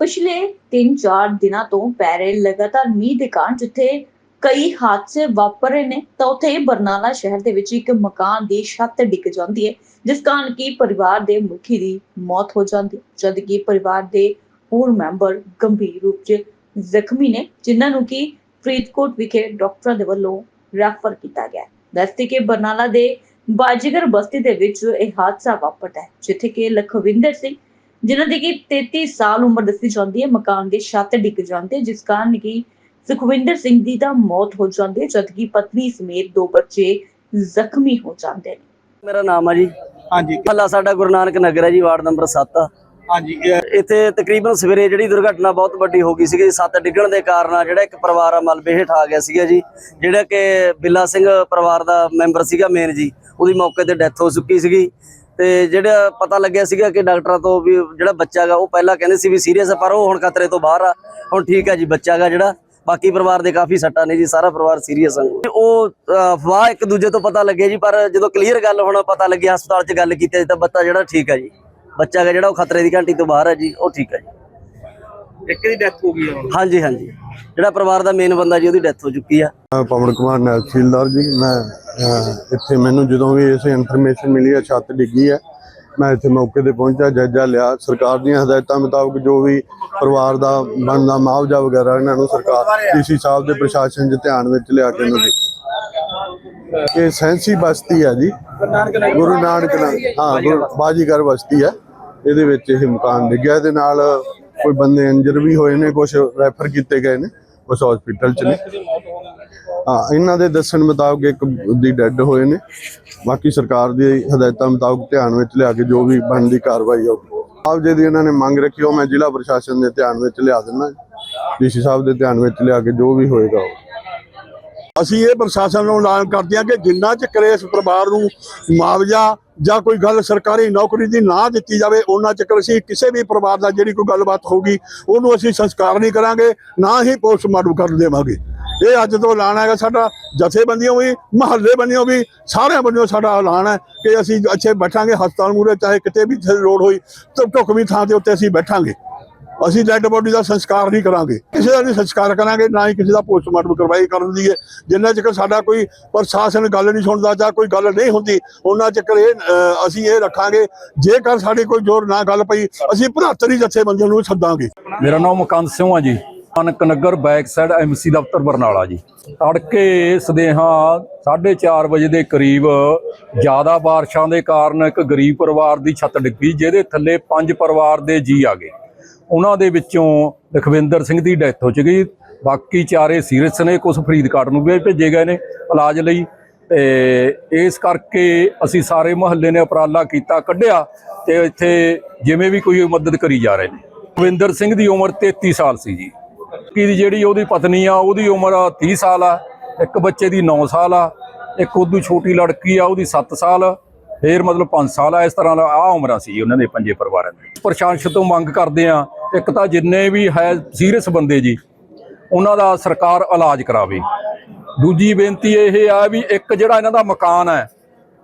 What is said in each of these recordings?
ਪਿਛਲੇ 3-4 ਦਿਨਾਂ ਤੋਂ ਪੈ ਰਹੇ ਲਗਾਤਾਰ ਮੀਂਹ ਦੇ ਕਾਰਨ ਜਿੱਥੇ ਕਈ ਹਾਦਸੇ ਵਾਪਰ ਰਹੇ ਨੇ ਤਾਂ ਉੱਥੇ ਬਰਨਾਲਾ ਸ਼ਹਿਰ ਦੇ ਵਿੱਚ ਇੱਕ ਮਕਾਨ ਦੀ ਛੱਤ ਡਿੱਗ ਜਾਂਦੀ ਹੈ ਜਿਸ ਕਾਰਨ ਕਿ ਪਰਿਵਾਰ ਦੇ ਮੁਖੀ ਦੀ ਮੌਤ ਹੋ ਜਾਂਦੀ ਹੈ, ਪਰਿਵਾਰ ਦੇ ਹੋਰ ਮੈਂਬਰ ਗੰਭੀਰ ਰੂਪ 'ਚ ਜ਼ਖਮੀ ਨੇ ਜਿਨ੍ਹਾਂ ਨੂੰ ਕਿ ਫਰੀਦਕੋਟ ਵਿਖੇ ਡਾਕਟਰਾਂ ਦੇ ਵੱਲੋਂ ਰੈਫਰ ਕੀਤਾ ਗਿਆ ਹੈ। ਦੱਸਦੇ ਕਿ ਬਰਨਾਲਾ ਦੇ ਬਾਜੀਗਰ ਬਸਤੀ ਦੇ ਵਿੱਚ ਇਹ ਹਾਦਸਾ ਵਾਪਰਦਾ ਹੈ ਜਿੱਥੇ ਕਿ ਲਖਵਿੰਦਰ ਸਿੰਘ ਜਿਨ੍ਹਾਂ ਦੀ ਕਿ 33 ਸਾਲ ਉਮਰ ਦੱਸੀ ਜਾਂਦੀ ਹੈ ਮਕਾਨ ਦੀ ਛੱਤ ਡਿੱਗ ਜਾਂਦੀ ਜਿਸ ਕਾਰਨ ਕਿ ਸੁਖਵਿੰਦਰ ਸਿੰਘ ਦੀ ਤਾਂ ਮੌਤ ਹੋ ਜਾਂਦੀ ਹੈ ਜਦਕਿ ਪਤਨੀ ਸਮੇਤ ਦੋ ਬੱਚੇ ਜ਼ਖਮੀ ਹੋ ਜਾਂਦੇ ਨੇ। ਮੇਰਾ ਨਾਮ ਆ ਜੀ। ਹਾਂਜੀ। ਮਹੱਲਾ ਸਾਡਾ ਗੁਰੂ ਨਾਨਕ ਨਗਰ ਹੈ ਜੀ ਵਾਰਡ ਨੰਬਰ 7 ਹਾਂਜੀ ਇੱਥੇ ਤਕਰੀਬਨ ਸਵੇਰੇ ਜਿਹੜੀ ਦੁਰਘਟਨਾ ਬਹੁਤ ਵੱਡੀ ਹੋ ਗਈ ਸੀਗੀ, ਸੱਤ ਡਿੱਗਣ ਦੇ ਕਾਰਨ ਜਿਹੜਾ ਇੱਕ ਪਰਿਵਾਰ ਆ, ਮਲਬੇ ਹੇਠ ਆ ਗਿਆ ਸੀਗਾ ਜੀ। ਜਿਹੜਾ ਕਿ ਬਿੱਲਾ ਸਿੰਘ ਪਰਿਵਾਰ ਦਾ ਮੈਂਬਰ ਸੀਗਾ ਮੇਨ ਜੀ, ਉਹਦੀ ਮੌਕੇ ਤੇ ਡੈਥ ਹੋ ਚੁੱਕੀ ਸੀਗੀ। ਤੇ ਜਿਹੜਾ ਪਤਾ ਲੱਗਿਆ ਸੀਗਾ ਕਿ ਡਾਕਟਰਾਂ ਤੋਂ ਵੀ ਜਿਹੜਾ ਬੱਚਾ ਗਾ, ਉਹ ਪਹਿਲਾਂ ਕਹਿੰਦੇ ਸੀ ਵੀ ਸੀਰੀਅਸ ਆ, ਪਰ ਉਹ ਹੁਣ ਖਤਰੇ ਤੋਂ ਬਾਹਰ ਆ। ਹੁਣ ਠੀਕ ਆ ਜੀ, ਬੱਚਾ ਗਾ ਜਿਹੜਾ। ਬਾਕੀ ਪਰਿਵਾਰ ਦੇ ਕਾਫੀ ਸੱਟਾਂ ਨੇ ਜੀ, ਸਾਰਾ ਪਰਿਵਾਰ ਸੀਰੀਅਸ ਹੈ ਉਹ ਅਫਵਾਹ ਇੱਕ ਦੂਜੇ ਤੋਂ ਪਤਾ ਲੱਗਿਆ ਜੀ, ਪਰ ਜਦੋਂ ਕਲੀਅਰ ਗੱਲ ਹੁਣ ਪਤਾ ਲੱਗੀ ਹਸਪਤਾਲ 'ਚ ਗੱਲ ਕੀਤੀ ਤਾਂ ਬੱਚਾ ਜਿਹੜਾ ਠੀਕ ਆ ਜੀ। ਬੱਚਾ ਗਾ ਜਿਹੜਾ ਉਹ ਖਤਰੇ ਦੀ ਘੰਟੀ ਤੋਂ ਬਾਹਰ ਹੈ ਜੀ ਉਹ ਠੀਕ ਹੈ ਜੀ। ਇੱਕ ਦੀ ਡੈਥ ਹੋ ਗਈ ਹੈ। ਹਾਂਜੀ ਹਾਂਜੀ। ਜਿਹੜਾ ਪਰਿਵਾਰ ਦਾ ਮੇਨ ਬੰਦਾ ਜੀ ਉਹਦੀ ਡੈਥ ਹੋ ਚੁੱਕੀ ਆ। ਮੈਂ ਪਵਨ ਕੁਮਾਰ ਨਹਿਸੀਲਦਾਰ ਜੀ ਮੈਂ ਇੱਥੇ ਮੈਨੂੰ ਜਦੋਂ ਵੀ ਇਸ ਇਨਫੋਰਮੇਸ਼ਨ ਮਿਲੀ ਹੈ ਛੱਤ ਡਿੱਗੀ ਹੈ ਮੈਂ ਇੱਥੇ ਮੌਕੇ ਤੇ ਪਹੁੰਚਿਆ ਜਾਇਜ਼ਾ ਲਿਆ। ਸਰਕਾਰ ਦੀਆਂ ਹਦਾਇਤਾਂ ਮੁਤਾਬਕ ਜੋ ਵੀ ਪਰਿਵਾਰ ਦਾ ਬਣਦਾ ਮੁਆਵਜ਼ਾ ਵਗੈਰਾ ਇਹਨਾਂ ਨੂੰ ਸਰਕਾਰ ਡੀਸੀ ਸਾਹਿਬ ਦੇ ਪ੍ਰਸ਼ਾਸਨ ਦੇ ਧਿਆਨ ਵਿੱਚ ਲਿਆ ਕੇ ਇਹਨਾਂ ਦੀ ਇਹ ਸੈਂਸੀ ਬਸਤੀ ਹੈ ਜੀ। ਗੁਰੂ ਨਾਨਕ ਨਾਲ ਹਾਂ ਗੁਰੂ ਬਾਜੀਗਰ ਬਸਤੀ ਹੈ। ਇਹਦੇ ਵਿੱਚ ਇਹ ਮਕਾਨ ਡਿੱਗਿਆ ਇਹਦੇ ਨਾਲ ਕੋਈ ਬੰਦੇ ਇੰਜਰ ਵੀ ਹੋਏ ਨੇ ਕੁਝ ਰੈਫਰ ਕੀਤੇ ਗਏ ਨੇ ਉਸ ਹਸਪੀਟਲ ਚ ਨੇ। ਹਾਂ, ਇਹਨਾਂ ਦੇ ਦੱਸਣ ਮੁਤਾਬਕ ਇੱਕ ਦੀ ਡੈੱਡ ਹੋਏ ਨੇ। ਬਾਕੀ ਸਰਕਾਰ ਦੀ ਹਦਾਇਤਾਂ ਮੁਤਾਬਕ ਧਿਆਨ ਵਿੱਚ ਲਿਆ ਕੇ ਜੋ ਵੀ ਬਣਦੀ ਕਾਰਵਾਈ ਹੋਊਗੀ ਆਪ ਜੀ ਦੀ ਇਹਨਾਂ ਨੇ ਮੰਗ ਰੱਖੀ ਉਹ ਮੈਂ ਜ਼ਿਲ੍ਹਾ ਪ੍ਰਸ਼ਾਸਨ ਦੇ ਧਿਆਨ ਵਿੱਚ ਲਿਆ ਦਿੰਦਾ। ਡੀਸੀ ਸਾਹਿਬ ਦੇ ਧਿਆਨ ਵਿੱਚ ਲਿਆ ਕੇ ਜੋ ਵੀ ਹੋਏਗਾ ਉਹ। ਅਸੀਂ ਇਹ ਪ੍ਰਸ਼ਾਸਨ ਨੂੰ ਐਲਾਨ ਕਰਦੇ ਹਾਂ ਕਿ ਜਿੰਨਾ ਚਿਰ ਇਸ ਪਰਿਵਾਰ ਨੂੰ ਮੁਆਵਜ਼ਾ ਜਾਂ ਕੋਈ ਗੱਲ ਸਰਕਾਰੀ ਨੌਕਰੀ ਦੀ ਨਾ ਦਿੱਤੀ ਜਾਵੇ ਉਹਨਾਂ ਚਿਰ ਅਸੀਂ ਕਿਸੇ ਵੀ ਪਰਿਵਾਰ ਦਾ ਜਿਹੜੀ ਕੋਈ ਗੱਲਬਾਤ ਹੋਊਗੀ, ਉਹਨੂੰ ਅਸੀਂ ਸੰਸਕਾਰ ਨਹੀਂ ਕਰਾਂਗੇ, ਨਾ ਹੀ ਪੋਸਟਮਾਰਟਮ ਕਰਨ ਦੇਵਾਂਗੇ। ਇਹ ਅੱਜ ਤੋਂ ਐਲਾਨ ਹੈਗਾ ਸਾਡਾ, ਜਥੇਬੰਦੀਆਂ ਵੀ, ਮਹੱਲੇ ਬੰਨਿਓ ਵੀ, ਸਾਰਿਆਂ ਬੰਨਿਓ ਸਾਡਾ ਐਲਾਨ ਹੈ ਕਿ ਅਸੀਂ ਅੱਛੇ ਬੈਠਾਂਗੇ, ਹਸਪਤਾਲ ਮੂਰੇ ਚਾਹੇ ਕਿਤੇ ਵੀ ਜਿੱਥੇ ਲੋੜ ਹੋਈ ਤਾਂ ਢੁਕਵੀਂ ਥਾਂ ਦੇ ਉੱਤੇ ਅਸੀਂ ਬੈਠਾਂਗੇ। ਅਸੀਂ ਡੈੱਡ ਬੋਡੀ ਦਾ ਸੰਸਕਾਰ ਨਹੀਂ ਕਰਾਂਗੇ। ਕਿਸੇ ਦਾ ਨਹੀਂ ਸੰਸਕਾਰ ਕਰਾਂਗੇ, ਨਾ ਹੀ ਕਿਸੇ ਦਾ ਪੋਸਟਮਾਰਟਮ ਕਰਵਾਈ ਕਰਨ ਦੀ ਹੈ। ਜਿੰਨਾ ਚਿਰ ਸਾਡਾ ਕੋਈ ਪ੍ਰਸ਼ਾਸਨ ਗੱਲ ਨਹੀਂ ਸੁਣਦਾ ਜਾਂ ਕੋਈ ਗੱਲ ਨਹੀਂ ਹੁੰਦੀ ਉਹਨਾਂ ਚਿਰ ਇਹ ਅਸੀਂ ਇਹ ਰੱਖਾਂਗੇ। ਜੇਕਰ ਸਾਡੀ ਕੋਈ ਜ਼ੋਰ ਨਾ ਗੱਲ ਪਈ, ਅਸੀਂ 75 ਜਥੇਬੰਦੀਆਂ ਨੂੰ ਸੱਦਾਂਗੇ। ਮੇਰਾ ਨਾਮ ਮੁਕੰਦ ਸਿੰਘ ਆ ਜੀ। ਅਨਕ ਨਗਰ ਬੈਕ ਸਾਈਡ ਐਮਸੀ ਦਫ਼ਤਰ ਬਰਨਾਲਾ ਜੀ। ਤੜਕੇ ਸਦੇਹਾ 4:30 ਵਜੇ ਦੇ ਕਰੀਬ ਜ਼ਿਆਦਾ ਬਾਰਿਸ਼ਾਂ ਦੇ ਕਾਰਨ ਇੱਕ ਗਰੀਬ ਪਰਿਵਾਰ ਦੀ ਛੱਤ ਡਿੱਗੀ ਜਿਹਦੇ ਥੱਲੇ ਪੰਜ ਪਰਿਵਾਰ ਦੇ ਜੀ ਆ ਗਏ। ਉਹਨਾਂ ਦੇ ਵਿੱਚੋਂ ਲਖਵਿੰਦਰ ਸਿੰਘ ਦੀ ਡੈਥ ਹੋ ਚੁੱਕੀ ਬਾਕੀ ਚਾਰੇ ਸੀਰੀਅਸ ਨੇ ਕੁਝ ਫਰੀਦਕਾਟ ਨੂੰ ਵੀ ਭੇਜੇ ਗਏ ਨੇ ਇਲਾਜ ਲਈ। ਤੇ ਇਸ ਕਰਕੇ ਅਸੀਂ ਸਾਰੇ ਮੁਹੱਲੇ ਨੇ ਉਪਰਾਲਾ ਕੀਤਾ, ਕੱਢਿਆ ਤੇ ਇੱਥੇ ਜਿਵੇਂ ਵੀ ਕੋਈ ਮਦਦ ਕਰੀ ਜਾ ਰਹੇ ਨੇ। ਲਖਵਿੰਦਰ ਸਿੰਘ ਦੀ ਉਮਰ 33 ਸਾਲ ਸੀ ਜੀ। ਕਿ ਜਿਹੜੀ ਉਹਦੀ ਪਤਨੀ ਆ, ਉਹਦੀ ਉਮਰ 30 ਸਾਲ ਆ, ਇੱਕ ਬੱਚੇ ਦੀ 9 ਸਾਲ ਆ, ਇੱਕ ਉਦੋਂ ਛੋਟੀ ਲੜਕੀ ਆ, ਉਹਦੀ 7 ਸਾਲ। ਫੇਰ ਮਤਲਬ 5 ਸਾਲ ਆ ਇਸ ਤਰ੍ਹਾਂ ਦਾ ਆ ਉਮਰਾਂ ਸੀ ਉਹਨਾਂ ਦੇ ਪੰਜੇ ਪਰਿਵਾਰਾਂ ਦੀ। ਪ੍ਰਸ਼ਾਸਨ ਤੋਂ ਮੰਗ ਕਰਦੇ ਆ ਇੱਕ ਤਾਂ ਜਿੰਨੇ ਵੀ ਹੈ ਸੀਰੀਅਸ ਬੰਦੇ ਜੀ, ਉਹਨਾਂ ਦਾ ਸਰਕਾਰ ਇਲਾਜ ਕਰਾਵੇ। ਦੂਜੀ ਬੇਨਤੀ ਇਹ ਆ ਵੀ ਇੱਕ ਜਿਹੜਾ ਇਹਨਾਂ ਦਾ ਮਕਾਨ ਹੈ,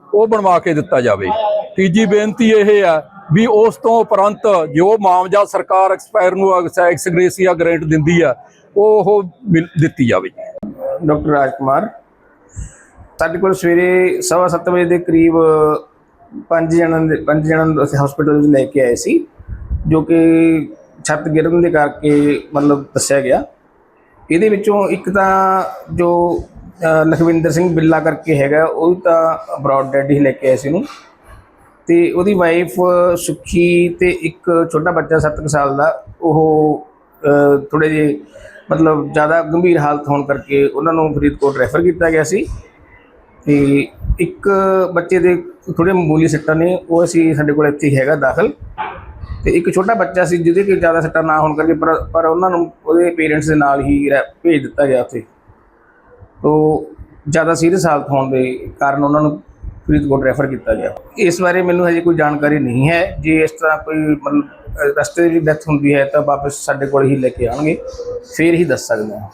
ਉਹ ਬਣਵਾ ਕੇ ਦਿੱਤਾ ਜਾਵੇ। ਤੀਜੀ ਬੇਨਤੀ ਇਹ ਆ ਵੀ ਉਸ ਤੋਂ ਉਪਰੰਤ ਜੋ ਮਾਮਜਾ ਸਰਕਾਰ ਐਕਸਪਾਇਰ ਨੂੰ ਐਕਸਗ੍ਰੇਸੀਆ ਗ੍ਰਾਂਟ ਦਿੰਦੀ ਆ, ਉਹ ਉਹ ਦਿੱਤੀ ਜਾਵੇ। ਡਾਕਟਰ ਰਾਜ ਕੁਮਾਰ ਸਾਡੇ ਕੋਲ ਸਵੇਰੇ ਸਵਾ ਸੱਤ ਵਜੇ ਦੇ ਕਰੀਬ, ਪੰਜ ਜਣਾਂ ਦੇ, ਪੰਜ ਜਣਾਂ ਨੂੰ ਅਸੀਂ ਹਸਪੀਟਲ ਵਿੱਚ ਲੈ ਕੇ ਆਏ ਸੀ, ਜੋ ਕਿ ਛੱਤ ਗਿਰਨ ਦੇ ਕਰਕੇ ਮਤਲਬ ਦੱਸਿਆ ਗਿਆ। ਇਹਦੇ ਵਿੱਚੋਂ ਇੱਕ ਤਾਂ ਜੋ ਲਖਵਿੰਦਰ ਸਿੰਘ ਬਿੱਲਾ ਕਰਕੇ ਹੈਗਾ, ਉਹ ਤਾਂ ਅਬਰੋਡ ਡੈਡ ਹੀ ਲੈ ਕੇ ਆਏ ਸੀ ਉਹਨੂੰ। ਤੇ ਉਹਦੀ ਵਾਈਫ ਸੁਖੀ ਤੇ ਇੱਕ ਛੋਟਾ ਬੱਚਾ 7 ਸਾਲ ਦਾ, ਉਹ ਥੋੜੇ ਜਿਹੇ ਮਤਲਬ ਜ਼ਿਆਦਾ ਗੰਭੀਰ ਹਾਲਤ ਹੋਣ ਕਰਕੇ ਉਹਨਾਂ ਨੂੰ ਫਰੀਦਕੋਟ ਰੈਫਰ ਕੀਤਾ ਗਿਆ ਸੀ। ਤੇ ਇੱਕ ਬੱਚੇ ਦੇ ਥੋੜੇ ਮਾਮੂਲੀ ਸੱਟਾਂ ਨੇ, ਉਹ ਅਸੀਂ ਸਾਡੇ ਕੋਲ ਇੱਥੇ ਹੀ ਹੈਗਾ ਦਾਖਲ। ਤੇ ਇੱਕ ਛੋਟਾ ਬੱਚਾ ਸੀ, ਜਿਹਦੇ ਕਿ ਜ਼ਿਆਦਾ ਸੱਟਾਂ ਨਾ ਹੋਣ ਕਰਕੇ ਪਰ ਉਹਨਾਂ ਨੂੰ ਉਹਦੇ ਪੇਰੈਂਟਸ ਦੇ ਨਾਲ ਹੀ ਰੈ- ਭੇਜ ਦਿੱਤਾ ਗਿਆ ਉੱਥੇ। ਤੋ ਜ਼ਿਆਦਾ ਸੀਰੀਅਸ ਹਾਲਤ ਹੋਣ ਦੇ ਕਾਰਨ ਉਹਨਾਂ ਨੂੰ ਫਰੀਦਕੋਟ ਰੈਫਰ ਕੀਤਾ ਗਿਆ। ਇਸ ਬਾਰੇ ਮੈਨੂੰ ਹਜੇ ਕੋਈ ਜਾਣਕਾਰੀ ਨਹੀਂ ਹੈ। ਜੇ ਇਸ ਤਰ੍ਹਾਂ ਕੋਈ ਮਤਲਬ ਰਸਤੇ ਵਿੱਚ ਡੈਥ ਹੁੰਦੀ ਹੈ ਤਾਂ ਵਾਪਸ ਸਾਡੇ ਕੋਲ ਹੀ ਲੈ ਕੇ ਆਉਣਗੇ। ਫਿਰ ਹੀ ਦੱਸ ਸਕਦੇ ਹਾਂ।